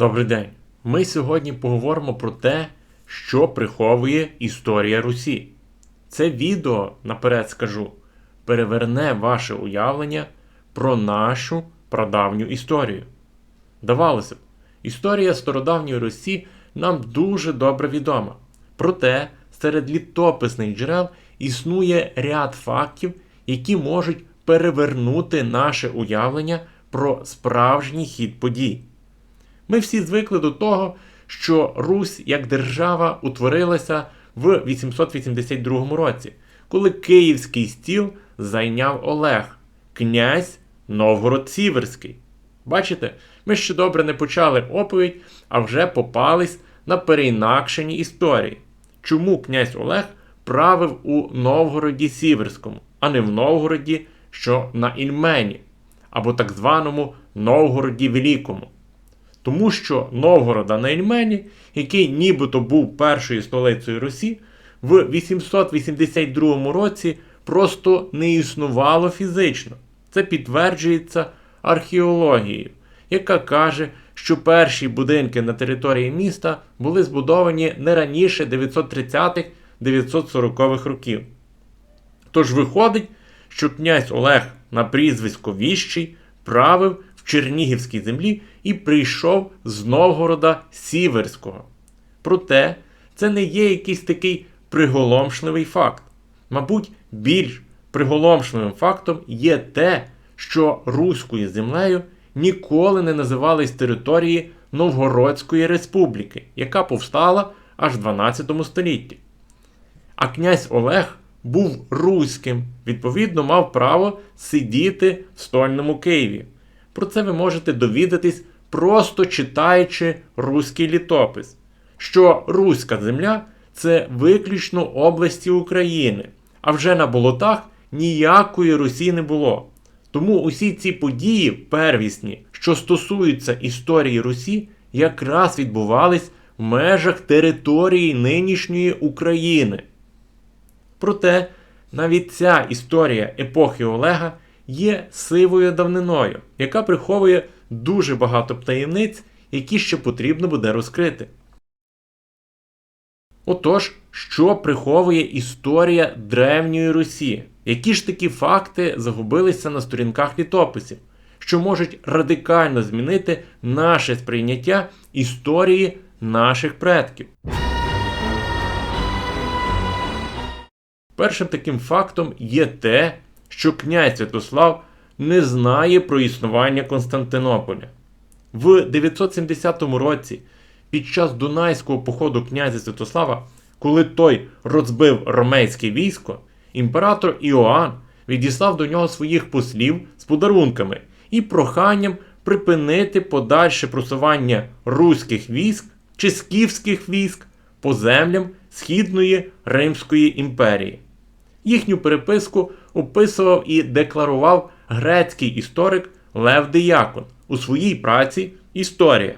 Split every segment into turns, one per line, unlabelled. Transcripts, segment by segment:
Добрий день. Ми сьогодні поговоримо про те, що приховує історія Русі. Це відео, наперед скажу, переверне ваше уявлення про нашу прадавню історію. Здавалося б, історія стародавньої Русі нам дуже добре відома. Проте серед літописних джерел існує ряд фактів, які можуть перевернути наше уявлення про справжній хід подій. Ми всі звикли до того, що Русь як держава утворилася в 882 році, коли Київський стіл зайняв Олег, князь Новгород Сіверський. Бачите, ми ще добре не почали оповідь, а вже попались на переінакшені історії. Чому князь Олег правив у Новгороді Сіверському, а не в Новгороді, що на Ільмені, або так званому Новгороді Великому? Тому що Новгорода на Ільмені, який нібито був першою столицею Русі, в 882 році просто не існувало фізично. Це підтверджується археологією, яка каже, що перші будинки на території міста були збудовані не раніше 930-940-х років. Тож виходить, що князь Олег на прізвисько Віщий правив Чернігівській землі і прийшов з Новгорода Сіверського. Проте це не є якийсь такий приголомшливий факт. Мабуть, більш приголомшливим фактом є те, що Руською землею ніколи не називались території Новгородської республіки, яка повстала аж в 12 столітті. А князь Олег був руським, відповідно, мав право сидіти в стольному Києві. Про це ви можете довідатись, просто читаючи руський літопис, що Руська земля це виключно області України, а вже на болотах ніякої Русі не було. Тому усі ці події первісні, що стосуються історії Русі, якраз відбувались в межах території нинішньої України. Проте навіть ця історія епохи Олега є сивою давниною, яка приховує дуже багато таємниць, які ще потрібно буде розкрити. Отож, що приховує історія Древньої Русі? Які ж такі факти загубилися на сторінках літописів, що можуть радикально змінити наше сприйняття історії наших предків? Першим таким фактом є те, що князь Святослав не знає про існування Константинополя. В 970 році, під час Дунайського походу князя Святослава, коли той розбив ромейське військо, імператор Іоанн відіслав до нього своїх послів з подарунками і проханням припинити подальше просування руських військ чи скіфських військ по землям Східної Римської імперії. Їхню переписку описував і декларував грецький історик Лев Диякон у своїй праці Історія.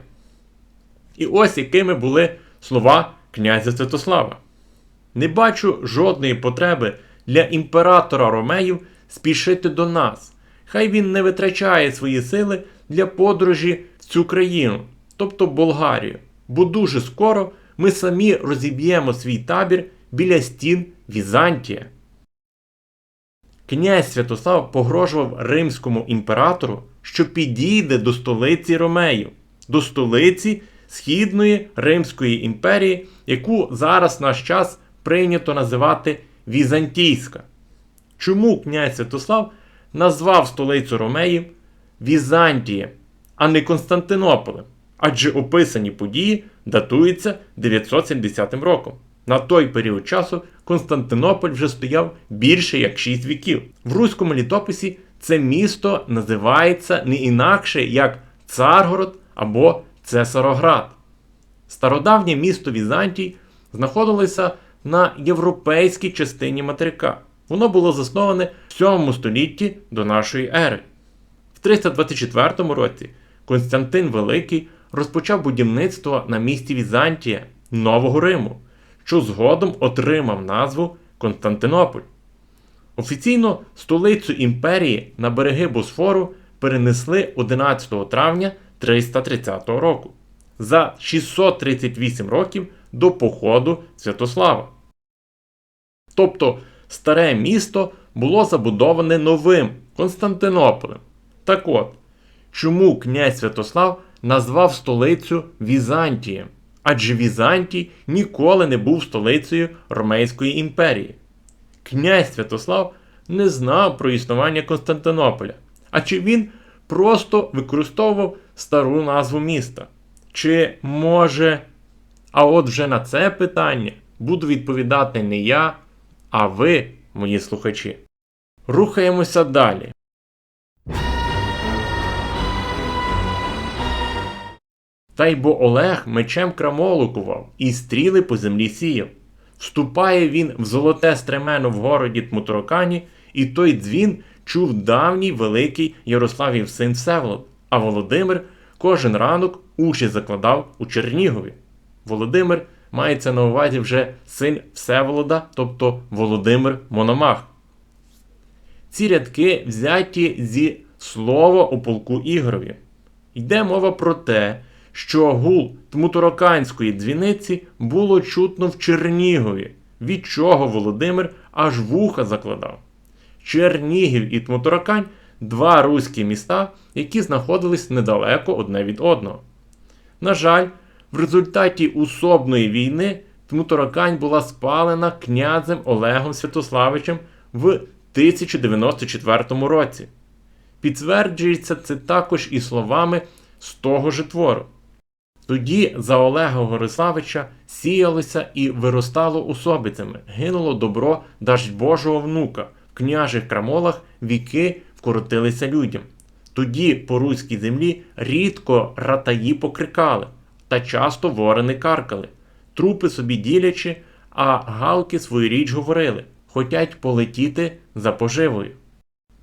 І ось якими були слова князя Святослава. Не бачу жодної потреби для імператора Ромеїв спішити до нас. Хай він не витрачає свої сили для подорожі в цю країну, тобто Болгарію, бо дуже скоро ми самі розіб'ємо свій табір біля стін Візантія. Князь Святослав погрожував римському імператору, що підійде до столиці Ромеїв, до столиці Східної Римської імперії, яку зараз наш час прийнято називати Візантійська. Чому князь Святослав назвав столицю Ромеїв Візантієм, а не Константинополем? Адже описані події датуються 970 роком. На той період часу Константинополь вже стояв більше як 6 віків. В руському літописі це місто називається не інакше як Царгород або Цесароград. Стародавнє місто Візантій знаходилося на європейській частині материка. Воно було засноване в 7 столітті до нашої ери. В 324 році Константин Великий розпочав будівництво на місці Візантія Нового Риму що згодом отримав назву Константинополь. Офіційно столицю імперії на береги Босфору перенесли 11 травня 330 року. за 638 років до походу Святослава. Тобто старе місто було забудоване новим Константинополем. Так от, чому князь Святослав назвав столицю Візантієм? Адже Візантій ніколи не був столицею Ромейської імперії. Князь Святослав не знав про існування Константинополя, а чи він просто використовував стару назву міста? Чи може. А от вже на це питання буду відповідати не я, а ви, мої слухачі. Рухаємося далі. Та й бо Олег мечем крамолукував і стріли по землі сіяв. Вступає він в золоте стремено в городі Тмутарокані, і той дзвін чув давній великий Ярославів син Всеволод, а Володимир кожен ранок уші закладав у Чернігові. Володимир мається на увазі вже син Всеволода, тобто Володимир Мономах. Ці рядки взяті зі слова у полку Ігорові. Йде мова про те, що гул Тмутароканської дзвіниці було чутно в Чернігові, від чого Володимир аж вуха закладав. Чернігів і Тмутаракань два руські міста, які знаходились недалеко одне від одного. На жаль, в результаті усобної війни Тмутаракань була спалена князем Олегом Святославичем в 1094 році. Підтверджується це також і словами з того ж твору. Тоді за Олега Гориславича сіялося і виростало усобицями, гинуло добро даждь Божого внука, в княжих крамолах віки вкоротилися людям. Тоді по руській землі рідко ратаї покрикали, та часто ворони каркали, трупи собі ділячи, а галки свою річ говорили, хотять полетіти за поживою.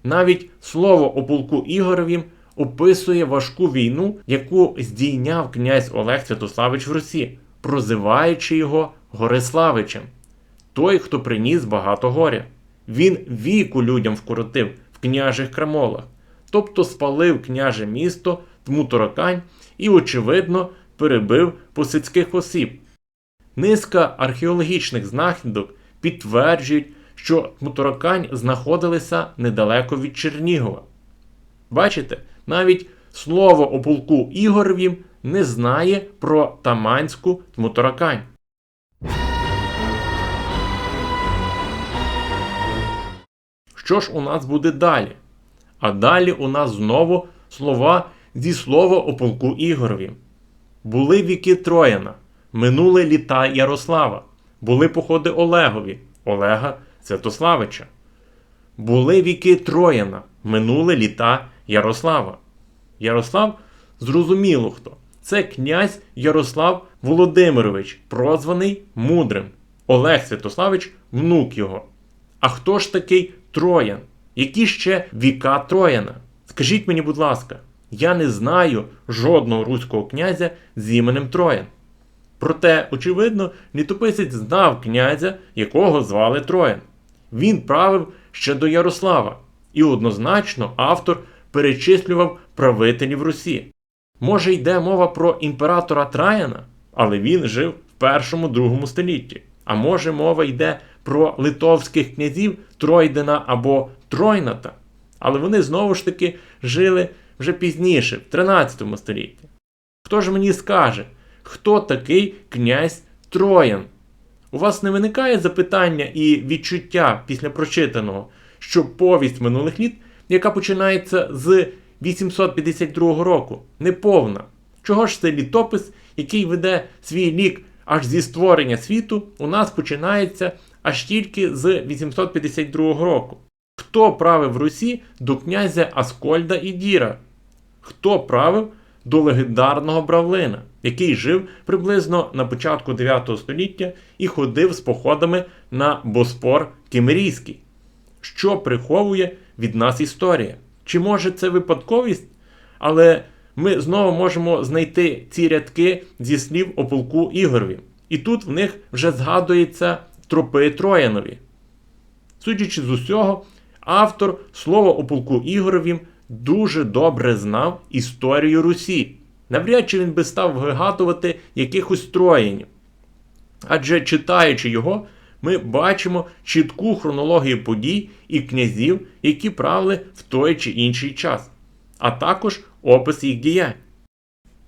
Навіть слово о полку Ігоровім описує важку війну, яку здійняв князь Олег Святославич в Русі, прозиваючи його Гориславичем, той, хто приніс багато горя. Він віку людям вкоротив в княжих крамолах, тобто спалив княже місто Тмутаракань і, очевидно, перебив посицьких осіб. Низка археологічних знахідок підтверджують, що Тмутаракань знаходилися недалеко від Чернігова. Бачите, навіть слово о полку Ігоровім не знає про Таманську Тмутаракань. Що ж у нас буде далі? А далі у нас знову слова зі слова о полку Ігоровім. Були віки Трояна, минули літа Ярослава, були походи Олегові, Олега Святославича. Були віки Трояна, минули літа Ярослава. Ярослав зрозуміло хто. Це князь Ярослав Володимирович, прозваний Мудрим. Олег Святославич внук його. А хто ж такий Троян? Які ще віка Трояна? Скажіть мені, будь ласка, я не знаю жодного руського князя з іменем Троян. Проте, очевидно, літописець знав князя, якого звали Троян. Він правив ще до Ярослава, і однозначно автор перечислював правителів Русі. Може, йде мова про імператора Траяна, але він жив в першому-другому столітті. А може, мова йде про литовських князів Тройдена або Тройната, але вони знову ж таки жили вже пізніше, в 13 столітті. Хто ж мені скаже, хто такий князь Троян? У вас не виникає запитання і відчуття після прочитаного, що повість минулих літ, яка починається з 852 року, неповна. Чого ж це літопис, який веде свій лік аж зі створення світу, у нас починається аж тільки з 852 року? Хто правив Русі до князя Аскольда і Діра? Хто правив до легендарного Бравлина, який жив приблизно на початку 9 століття і ходив з походами на Боспор Кімерійський? Що приховує від нас історія? Чи може це випадковість? Але ми знову можемо знайти ці рядки зі слів о полку Ігорові. І тут в них вже згадується тропи Троянові. Судячи з усього, автор слово о полку Ігоровім дуже добре знав історію Русі. навряд чи він би став вигадувати якихось троєнів. Адже читаючи його, ми бачимо чітку хронологію подій і князів, які правили в той чи інший час, а також опис їх діянь.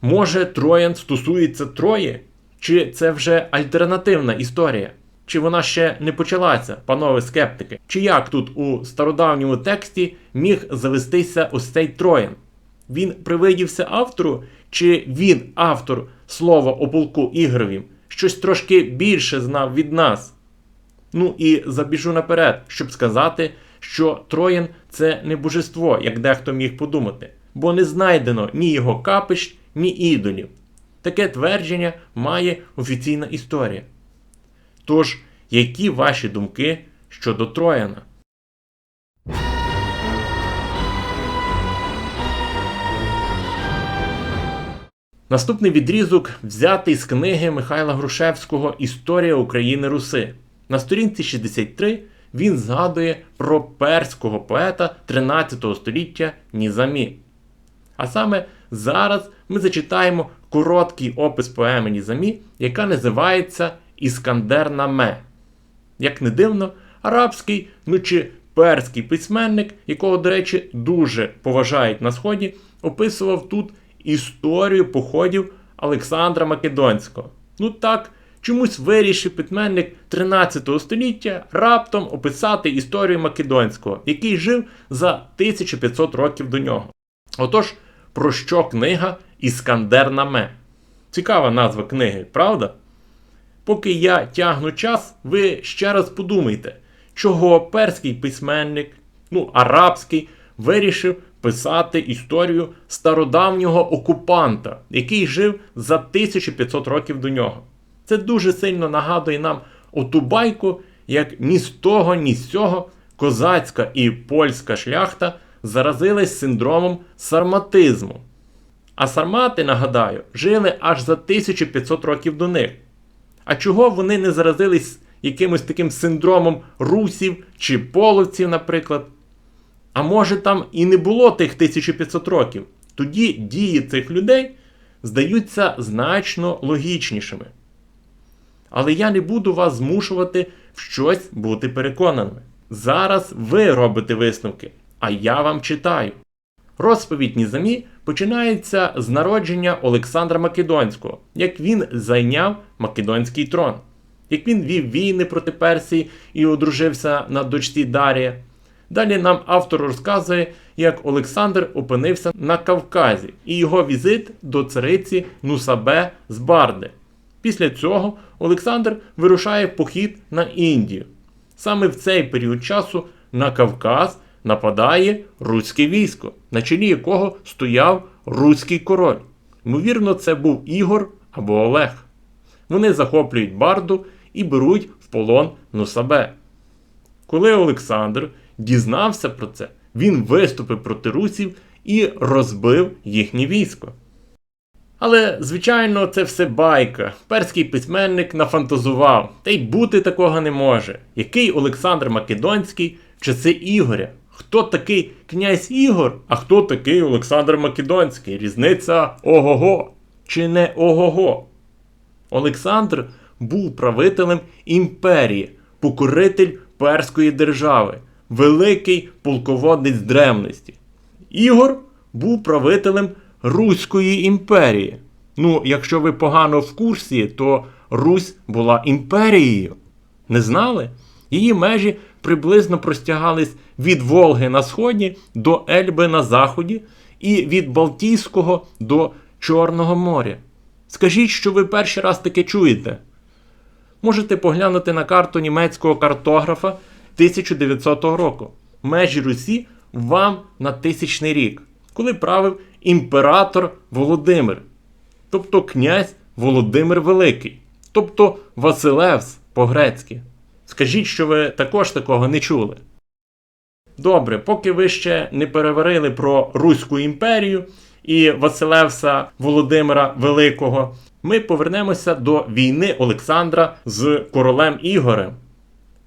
Може, Троян стосується Трої? Чи це вже альтернативна історія? Чи вона ще не почалася, панове скептики? Чи як тут у стародавньому тексті міг завестися ось цей Троян? Він привидівся автору, чи він, автор слова о полку Ігровім, щось трошки більше знав від нас? Ну і забіжу наперед, щоб сказати, що Троян це не божество, як дехто міг подумати, бо не знайдено ні його капищ, ні ідолів. Таке твердження має офіційна історія. Тож, які ваші думки щодо Трояна? Наступний відрізок взятий з книги Михайла Грушевського Історія України Руси. На сторінці 63 він згадує про перського поета 13 століття Нізамі. А саме зараз ми зачитаємо короткий опис поеми Нізамі, яка називається Іскандер Наме. Як не дивно, арабський, ну чи перський письменник, якого, до речі, дуже поважають на Сході, описував тут історію походів Олександра Македонського. Ну так, чомусь вирішив письменник 13 століття раптом описати історію Македонського, який жив за 1500 років до нього. Отож, про що книга Іскандер Наме? Цікава назва книги, правда? Поки я тягну час, ви ще раз подумайте, чого перський письменник, ну, арабський, вирішив писати історію стародавнього окупанта, який жив за 1500 років до нього. Це дуже сильно нагадує нам оту байку, як ні з того, ні з цього козацька і польська шляхта заразились синдромом сарматизму. А сармати, нагадаю, жили аж за 1500 років до них. А чого вони не заразились якимось таким синдромом русів чи половців, наприклад? А може там і не було тих 1500 років. Тоді дії цих людей здаються значно логічнішими. Але я не буду вас змушувати в щось бути переконаними. Зараз ви робите висновки, а я вам читаю. Розповідь Нізамі починається з народження Олександра Македонського, як він зайняв Македонський трон, як він вів війни проти Персії і одружився на дочці Дарія. Далі нам автор розказує, як Олександр опинився на Кавказі і його візит до цариці Нусабе з Барди. Після цього Олександр вирушає в похід на Індію. Саме в цей період часу на Кавказ нападає руське військо, на чолі якого стояв руський король. Ймовірно, це був Ігор або Олег. Вони захоплюють Барду і беруть в полон Нусабе. Коли Олександр дізнався про це, він виступив проти русів і розбив їхнє військо. Але, звичайно, це все байка. Перський письменник нафантазував, та й бути такого не може. Який Олександр Македонський в часи Ігоря? Хто такий князь Ігор, а хто такий Олександр Македонський? Різниця ого-го чи не ого-го? Олександр був правителем імперії, покоритель перської держави, великий полководець древності. Ігор був правителем Руської імперії. Ну, якщо ви погано в курсі, то Русь була імперією. Не знали? Її межі приблизно простягались від Волги на сході до Ельби на заході і від Балтійського до Чорного моря. Скажіть, що ви перший раз таке чуєте. Можете поглянути на карту німецького картографа 1900 року. Межі Русі вам на тисячний рік, коли правив імператор Володимир, тобто князь Володимир Великий, тобто Василевс по-грецьки. Скажіть, що ви також такого не чули. Добре, поки ви ще не переварили про Руську імперію і Василевса Володимира Великого, ми повернемося до війни Олександра з королем Ігорем.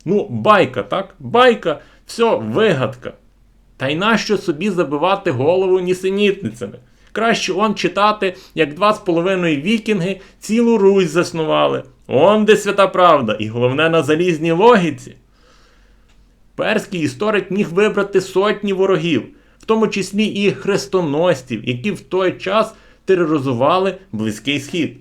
Ну, байка, так? Байка, все, вигадка. Та й нащо собі забивати голову нісенітницями? Краще он читати, як два з половиною вікінги цілу Русь заснували. Он де свята правда, і головне на залізній логіці. Перський історик міг вибрати сотні ворогів, в тому числі і хрестоносців, які в той час тероризували Близький Схід.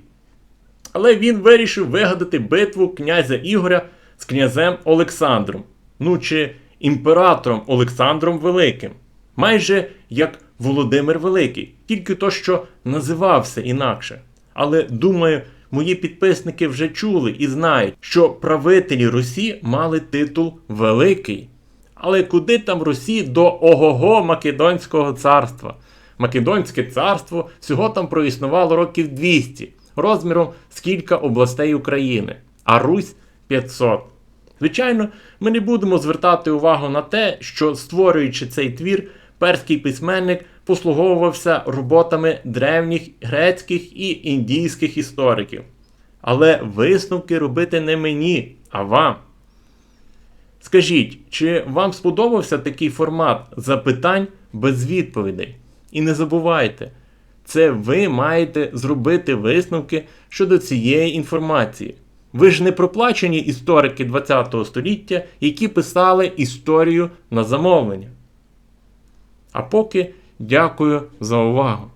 Але він вирішив вигадати битву князя Ігоря з князем Олександром, ну чи імператором Олександром Великим, майже як Володимир Великий, тільки то, що називався інакше. Але думаю, мої підписники вже чули і знають, що правителі Русі мали титул Великий. Але куди там Русі до ого-го Македонського царства? Македонське царство всього там проіснувало років 200, розміром з кілька областей України, а Русь 500. Звичайно, ми не будемо звертати увагу на те, що створюючи цей твір, перський письменник послуговувався роботами древніх грецьких і індійських істориків. Але висновки робити не мені, а вам. Скажіть, чи вам сподобався такий формат запитань без відповідей? І не забувайте, це ви маєте зробити висновки щодо цієї інформації. Ви ж не проплачені історики ХХ століття, які писали історію на замовлення. А поки дякую за увагу.